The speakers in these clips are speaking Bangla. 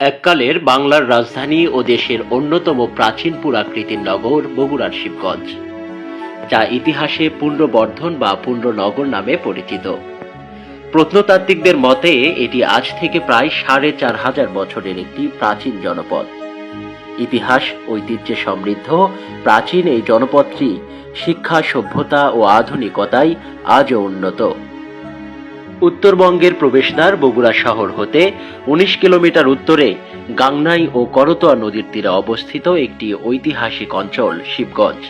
এককালের বাংলার রাজধানী ও দেশের অন্যতম প্রাচীন পুরাকৃতির নগর বগুড়ার শিবগঞ্জ, যা ইতিহাসে পুণ্যবর্ধন বা পুণ্যনগর নামে পরিচিত। প্রত্নতাত্ত্বিকদের মতে, এটি আজ থেকে প্রায় সাড়ে চার হাজার বছরের একটি প্রাচীন জনপদ। ইতিহাস, ঐতিহ্যে সমৃদ্ধ, প্রাচীন এই জনপদটি শিক্ষা, সভ্যতা ও আধুনিকতায় আজও উন্নত। উত্তরবঙ্গের প্রবেশদ্বার বগুড়া শহর হতে উনিশ কিলোমিটার উত্তরে গাংনাই ও করতোয়া নদীর তীরে অবস্থিত একটি ঐতিহাসিক অঞ্চল, শিবগঞ্জ।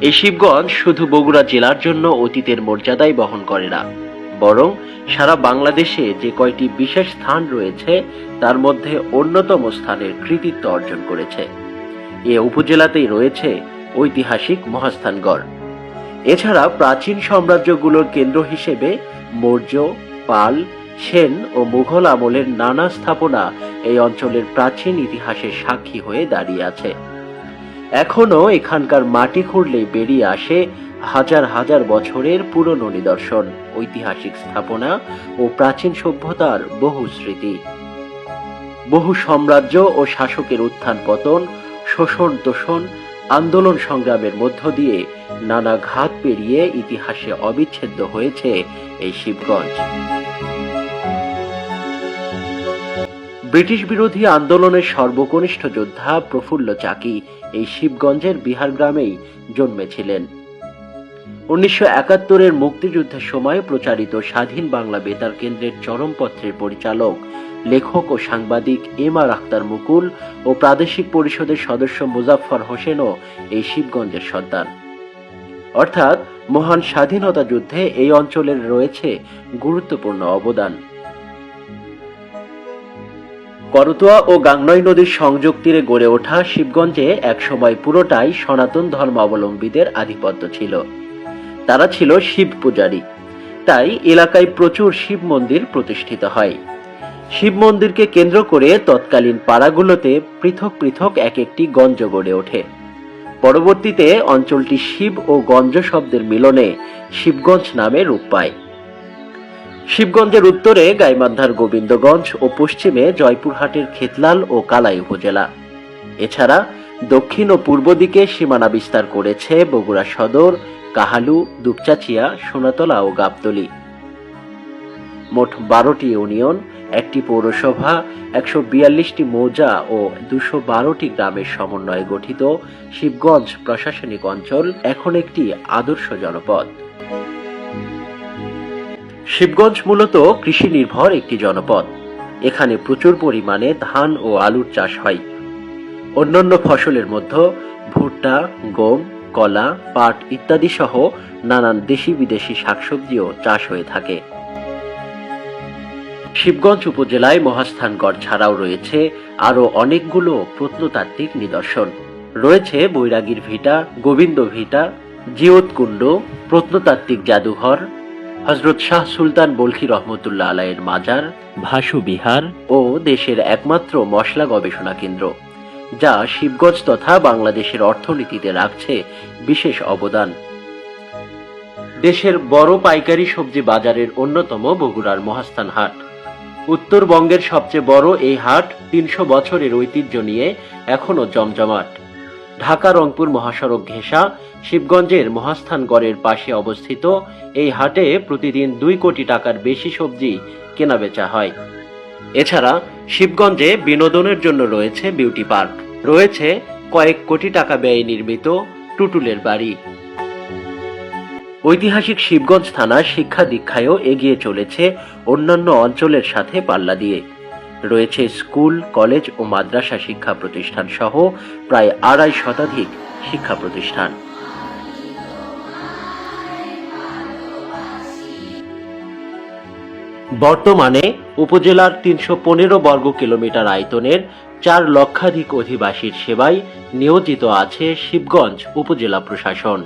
এই শিবগঞ্জ শুধু বগুড়া জেলার জন্য অতীতের মর্যাদাই বহন করে না, বরং সারা বাংলাদেশে যে কয়টি বিশেষ স্থান রয়েছে, তার মধ্যে অন্যতম স্থানের কৃতিত্ব অর্জন করেছে। এ উপজেলাতেই রয়েছে ঐতিহাসিক মহাস্থানগড়। এছাড়া প্রাচীন সাম্রাজ্যগুলোর কেন্দ্র হিসেবে মৌর্য, পাল, সেন ও মুঘল আমলের নানা স্থাপনা এই অঞ্চলের প্রাচীন ইতিহাসের সাক্ষী হয়ে দাঁড়িয়ে আছে। এখনও এখানকার মাটি খুঁড়লে বেরিয়ে আসে হাজার হাজার বছরের পুরনো নিদর্শন, ঐতিহাসিক স্থাপনা ও প্রাচীন সভ্যতার বহু স্মৃতি। বহু সাম্রাজ্য ও শাসকের উত্থান পতন শোষণ তোষণ আন্দোলন সংগ্রামের মধ্য দিয়ে নানা ঘাত পেরিয়ে ইতিহাসে অবিচ্ছেদ্য হয়েছে এই শিবগঞ্জ। ব্রিটিশ বিরোধী আন্দোলনের সর্বকনিষ্ঠ যোদ্ধা প্রফুল্ল চাকি এই শিবগঞ্জের বিহার গ্রামেই জন্মেছিলেন। উনিশশো একাত্তরের মুক্তিযুদ্ধের সময় প্রচারিত স্বাধীন বাংলা বেতার কেন্দ্রের চরমপত্রের পরিচালক, লেখক ও সাংবাদিক এম আর আখতার মুকুল ও প্রাদেশিক পরিষদের সদস্য মুজাফফর হোসেনও এই শিবগঞ্জের সন্তান অর্থাৎ মহান স্বাধীনতা যুদ্ধে এই অঞ্চলের রয়েছে গুরুত্বপূর্ণ অবদান। করতোয়া ও গাংনই নদীর সংযোগ তীরে গড়ে ওঠা শিবগঞ্জে একসময় পুরোটাই সনাতন ধর্মাবলম্বীদের আধিপত্য ছিল। তারা ছিল শিব পূজারী। তাই এলাকায় প্রচুর শিব মন্দির প্রতিষ্ঠিত হয়। শিব মন্দিরকে কেন্দ্র করে তৎকালীন পাড়াগুলোতে পৃথক পৃথক এক একটি গঞ্জ গড়ে ওঠে। পরবর্তীতে অঞ্চলটি শিব ও গঞ্জ শব্দের মিলনে শিবগঞ্জ নামে রূপ পায়। শিবগঞ্জের উত্তরে গাইমান্ধার গোবিন্দগঞ্জ ও পশ্চিমে জয়পুরহাটের খেতলাল ও কালাই উপজেলা। এছাড়া দক্ষিণ ও পূর্ব দিকে সীমানা বিস্তার করেছে বগুড়া সদর কাহালু, দুপচাচিয়া, সোনাতলা ও গাবতলি। মোট বারোটি ইউনিয়ন, একটি পৌরসভা, একশো বিয়াল্লিশটি মৌজা ও দুশো বারোটি গ্রামের সমন্বয়ে গঠিত শিবগঞ্জ প্রশাসনিক অঞ্চল, এখন একটি আদর্শ জনপদ। শিবগঞ্জ মূলত কৃষি নির্ভর একটি জনপদ। এখানে প্রচুর পরিমাণে ধান ও আলুর চাষ হয়। অন্যান্য ফসলের মধ্যে ভুট্টা, গম কলা, পাট ইত্যাদি সহ নানান দেশি বিদেশি শাকসবজিও চাষ হয়ে থাকে। শিবগঞ্জ উপজেলায় মহাস্থানগড় ছাড়াও রয়েছে আরও অনেকগুলো প্রত্নতাত্ত্বিক নিদর্শন। রয়েছে বৈরাগীর ভিটা, গোবিন্দ ভিটা জিওতকুণ্ড প্রত্নতাত্ত্বিক জাদুঘর হজরত শাহ সুলতান বলখি রহমতুল্লাহ আলাইয়ের মাজার, ভাসু বিহার ও দেশের একমাত্র মশলা গবেষণা কেন্দ্র। যা শিবগঞ্জ তথা বাংলাদেশের অর্থনীতিতে রাখছে বিশেষ অবদান। দেশের বড় পাইকারি সবজি বাজারের অন্যতম বগুড়ার মহাস্থান হাট। উত্তরবঙ্গের সবচেয়ে বড় এই হাট তিনশো বছরের ঐতিহ্য নিয়ে এখনও জমজমাট। ঢাকা রংপুর মহাসড়ক ঘেঁষা শিবগঞ্জের মহাস্থানগড়ের পাশে অবস্থিত এই হাটে প্রতিদিন দুই কোটি টাকার বেশি সবজি কেনাবেচা হয়। এছাড়া শিবগঞ্জে বিনোদনের জন্য রয়েছে বিউটি পার্ক। রয়েছে কয়েক কোটি টাকা ব্যয়ে নির্মিত টুটুলের বাড়ি। ঐতিহাসিক শিবগঞ্জ থানা শিক্ষা দীক্ষায়ও এগিয়ে চলেছে অন্যান্য অঞ্চলের সাথে পাল্লা দিয়ে। রয়েছে স্কুল, কলেজ ও মাদ্রাসা শিক্ষা প্রতিষ্ঠান সহ প্রায় আড়াই শতাধিক শিক্ষা প্রতিষ্ঠান। বর্তমানে উপজেলার তিনশো পনেরো বর্গ কিলোমিটার আয়তনের চার লক্ষাধিক অধিবাসীর সেবায় নিয়োজিত আছে শিবগঞ্জ উপজেলা প্রশাসন।